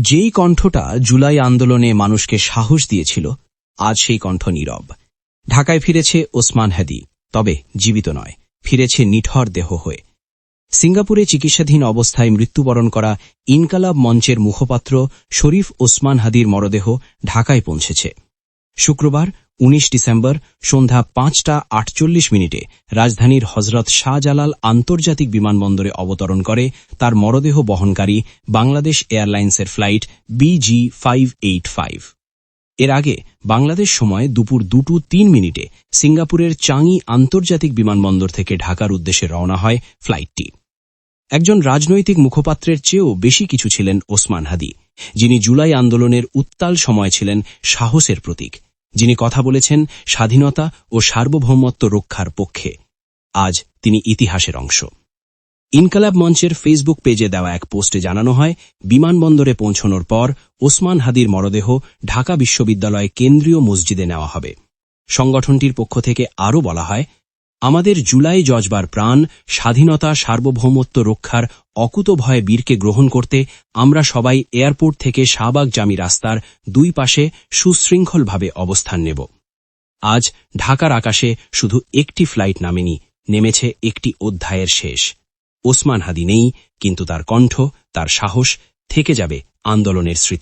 যেই কণ্ঠটা জুলাই আন্দোলনে মানুষকে সাহস দিয়েছিল, আজ সেই কণ্ঠ নীরব। ঢাকায় ফিরেছে ওসমান হাদি, তবে জীবিত নয়, ফিরেছে নিঠর দেহ হয়ে। সিঙ্গাপুরে চিকিৎসাধীন অবস্থায় মৃত্যুবরণ করা ইনকালাব মঞ্চের মুখপাত্র শরীফ ওসমান হাদির মরদেহ ঢাকায় পৌঁছেছে। শুক্রবার ১৯ ডিসেম্বর সন্ধ্যা পাঁচটা আটচল্লিশ মিনিটে রাজধানীর হজরত শাহজালাল আন্তর্জাতিক বিমানবন্দরে অবতরণ করে তার মরদেহ বহনকারী বাংলাদেশ এয়ারলাইন্সের flight BG five eight five এর আগে বাংলাদেশ সময় দুপুর দুটো তিন মিনিটে সিঙ্গাপুরের চাঙি আন্তর্জাতিক বিমানবন্দর থেকে ঢাকার উদ্দেশ্যে রওনা হয় ফ্লাইটটি। একজন রাজনৈতিক মুখপাত্রের চেয়েও বেশি কিছু ছিলেন ওসমান হাদি, যিনি জুলাই আন্দোলনের উত্তাল সময় ছিলেন সাহসের প্রতীক। যিনি কথা বলেছেন স্বাধীনতা ও সার্বভৌমত্ব রক্ষার পক্ষে। আজ তিনি ইতিহাসের অংশ। ইনকালাব মঞ্চের ফেসবুক পেজে দেওয়া এক পোস্টে জানানো হয়, বিমানবন্দরে পৌঁছনোর পর ওসমান হাদির মরদেহ ঢাকা বিশ্ববিদ্যালয়ে কেন্দ্রীয় মসজিদে নেওয়া হবে। সংগঠনটির পক্ষ থেকে আরও বলা হয় আমাদের জুলাই জজবার প্রাণ, স্বাধীনতা, সার্বভৌমত্ব রক্ষার অকুত ভয়ে বীরকে গ্রহণ করতে আমরা সবাই এয়ারপোর্ট থেকে শাহবাগ জামি রাস্তার দুই পাশে সুশৃঙ্খলভাবে অবস্থান নেব। আজ ঢাকার আকাশে শুধু একটি ফ্লাইট নামেনি, নেমেছে একটি অধ্যায়ের শেষ। ওসমান হাদি নেই, কিন্তু তার কণ্ঠ, তার সাহস থেকে যাবে আন্দোলনের স্মৃতি।